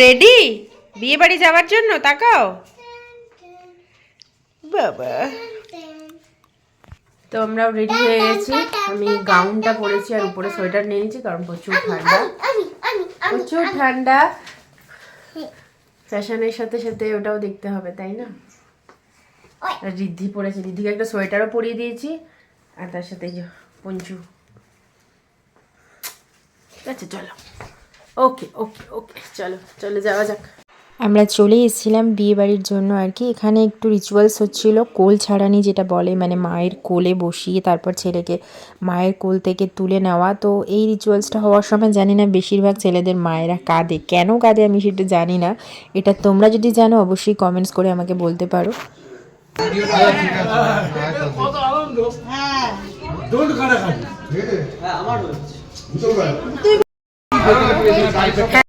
Ready বিয়ে বাড়ি যাওয়ার জন্য তাকাও। বাবা। তো আমরাও রেডি হয়ে গেছি। আমি গাউনটা পরেছি আর উপরে সোয়েটার নিয়ে নিয়েছি কারণ প্রচুর ঠান্ডা। প্রচুর ঠান্ডা। ফ্যাশনের সাথে সাথে ওটাও দেখতে হবে তাই না? আর রিদ্ধি পরেছে। রিদ্ধিকে একটা সোয়েটারও পরিয়ে দিয়েছি। আর তার সাথে পঞ্চু। ঠিক আছে চলো। ওকে ওকে ওকে চলো চলে যাওয়া যাক। আমরা চলে এসেছিলাম বিয়ে বাড়ির জন্য আর কি। এখানে একটু রিচুয়ালস হচ্ছিল কোল ছাড়ানি যেটা বলে মানে মায়ের কোলে বসিয়ে তারপর ছেলেকে মায়ের কোল থেকে তুলে নেওয়া। তো এই রিচুয়ালসটা হওয়ার সময় জানি না বেশিরভাগ ছেলেদের মায়েরা কাঁদে। কেন কাঁদে আমি সেটা জানি না। এটা তোমরা যদি জানো অবশ্যই কমেন্টস করে আমাকে বলতে পারো। দাও Bye.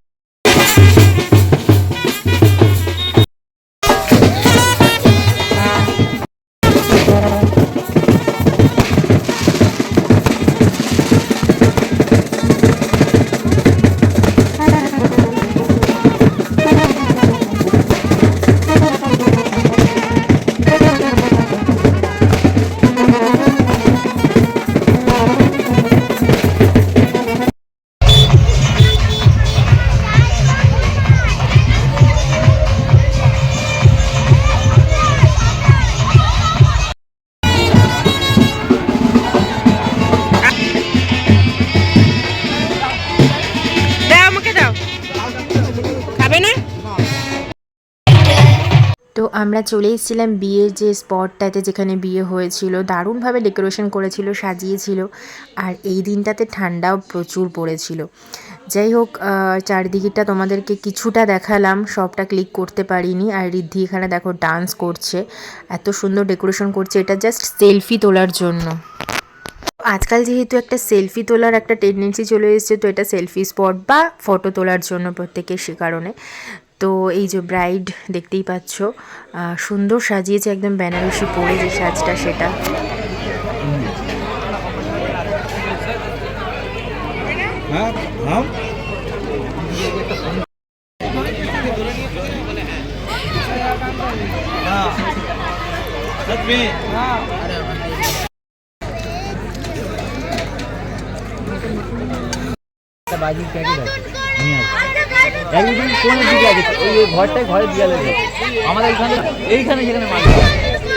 আমরা চলে এসেছিলাম বিয়ের যে স্পটটাতে যেখানে বিয়ে হয়েছিল, দারুণভাবে ডেকোরেশন করেছিল, সাজিয়েছিল আর এই দিনটাতে ঠান্ডাও প্রচুর পড়েছিল। যাই হোক চারিদিকটা তোমাদেরকে কিছুটা দেখালাম, সবটা ক্লিক করতে পারিনি আর রিদ্ধি এখানে দেখো ডান্স করছে, এত সুন্দর ডেকোরেশন করছে, এটা জাস্ট সেলফি তোলার জন্য। আজকাল যেহেতু একটা সেলফি তোলার একটা টেন্ডেন্সি চলে এসেছে, তো এটা সেলফি স্পট বা ফটো তোলার জন্য প্রত্যেকের সে কারণে। তো এই যে ব্রাইড দেখতেই পাচ্ছ সুন্দর সাজিয়েছে একদম বেনারসি পরে যে সাজটা সেটা। বাজি একদিন কোন দিকে আছে ওই ঘরটাই ঘরে দিয়ে লাগে আমাদের এখানে এইখানে যেখানে মাছ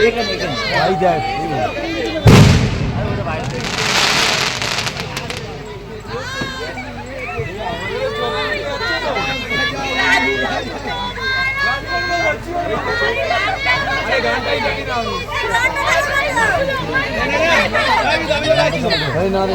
এখানে এখানে ভাই দেখ। না রে।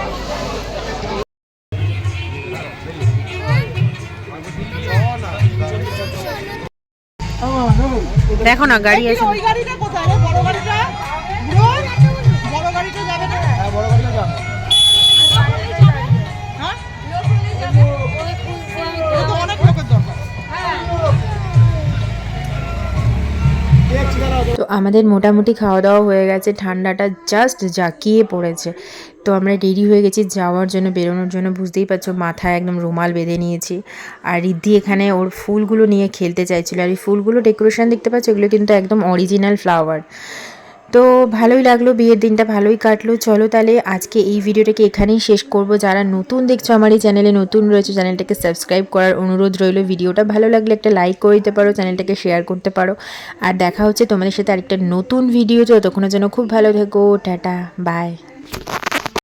দেখো না গাড়ি আছে ওই গাড়িটা কোথায় বড় গাড়িটা? বড় গাড়িটা যাবে না আমাদের মোটামুটি খাওয়া দাওয়া হয়ে গেছে। ঠান্ডাটা জাস্ট জাকিয়ে পড়েছে। তো আমরা রেডি হয়ে গেছি যাওয়ার জন্য, বেরোনোর জন্য। বুঝতেই পারছ, মাথায় একদম রুমাল বেঁধে নিয়েছি। আর রিদ্ধি এখানে ওর ফুলগুলো নিয়ে খেলতে চাইছিলো। আর এই ফুলগুলো ডেকোরেশন দেখতে পাচ্ছ? এগুলো কিন্তু একদম অরিজিনাল ফ্লাওয়ার তো ভালোই লাগল, বিয়ের দিনটা ভালোই কাটলো। চলো তাহলে আজকে এই ভিডিওটাকে এখানেই শেষ করব। যারা নতুন দেখছ আমার এই চ্যানেলে, নতুন রয়েছে, চ্যানেলটাকে সাবস্ক্রাইব করার অনুরোধ রইল। ভিডিওটা ভালো লাগলে একটা লাইক করে দিতে পারো, চ্যানেলটাকে শেয়ার করতে পারো। আর দেখা হচ্ছে তোমাদের সাথে আরেকটা নতুন ভিডিও তো তখনও যেন খুব ভালো থেকো, টাটা, বাই।